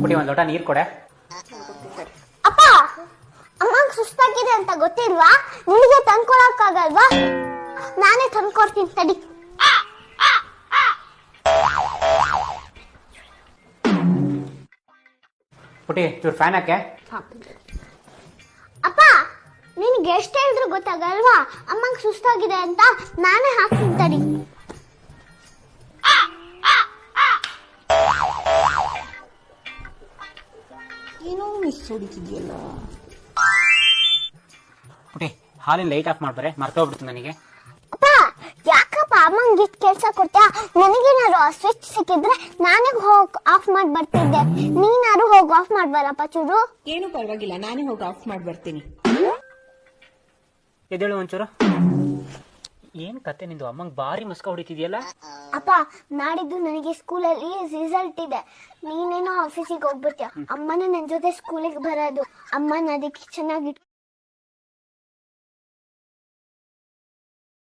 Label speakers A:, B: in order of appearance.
A: ಪುಟಿ ಒಂದು ಲೋಟ ನೀರು ಕೊಡೆ.
B: ಅಪ್ಪ ಅಮ್ಮ ಸುಸ್ತಾಗಿದೆ ಅಂತ ಗೊತ್ತಿಲ್ವಾ? ನಿನಗೆ ತಂದ್ಕೊಳಕ್ಕಾಗಲ್ವಾ? ನಾನೇ ತಂದ್ಕೊಡ್ತೀನಿ ತಡಿ.
A: ಪುಟಿ ಚೂರು ಫ್ಯಾನ್ ಹಾಕೆ
B: ಅಪ್ಪ ನಿನ್ಗೆ ಎಷ್ಟು ಹೇಳಿದ್ರು ಗೊತ್ತಾಗಲ್ವಾ? ಅಮ್ಮಂಗ್ ಸುಸ್ತಾಗಿದೆ ಅಂತ ನಾನೇ ಹಾಕ್ತೀನಿ ತಡಿ.
C: ಏನೋ ಮಿಸ್ ಹೊಡಿತಿದ್ಯಲ್ಲ
A: ಪುಟಿ ಹಾಲಿನ ಲೈಟ್ ಆಫ್ ಮಾಡ್ಬಾರೆ ಮರ್ತೋಗ್ಬಿಡ್ತು ನನಗೆ.
B: ಅಪ್ಪ ಯಾಕಪ್ಪ ಅಮ್ಮಂಗ್ ಇಷ್ಟು ಕೆಲಸ ಕೊಡ್ತೀಯಾ? ನನಗೇನಾದ್ರು ಸ್ವಿಚ್ ಸಿಕ್ಕಿದ್ರೆ ನಾನೇ ಹೋಗಿ ಆಫ್ ಮಾಡಿ ಬರ್ತಿದ್ದೆ. ನೀನಾರು ಹೋಗಿ ಆಫ್ ಮಾಡ್ಬಾರಪ್ಪ ಚೂರು.
C: ಏನು ಪರವಾಗಿಲ್ಲ ನಾನೇ ಹೋಗಿ ಆಫ್ ಮಾಡಿ ಬರ್ತೀನಿ.
A: ಎದ್ದೇಳು ಒಂಚೂರು. ಏನ್ ಕತೆ ನಿಂದು? ಅಮ್ಮಂಗ್ ಭಾರಿ ಮಸ್ಕ ಹೊಡಿತಿದ್ಯಲ್ಲ?
B: ಅಪ್ಪ ನಾಡಿದ್ದು ನನಗೆ ಸ್ಕೂಲಲ್ಲಿ ರಿಸಲ್ಟ್ ಇದೆ. ನೀನೇನೋ ಆಫೀಸಿಗೆ ಹೋಗ್ಬಿಡ್ತೀಯ. ಅಮ್ಮನ ನನ್ನ ಜೊತೆ ಸ್ಕೂಲಿಗೆ ಬರೋದು. ಅಮ್ಮನ ಅದಕ್ಕೆ ಚೆನ್ನಾಗಿ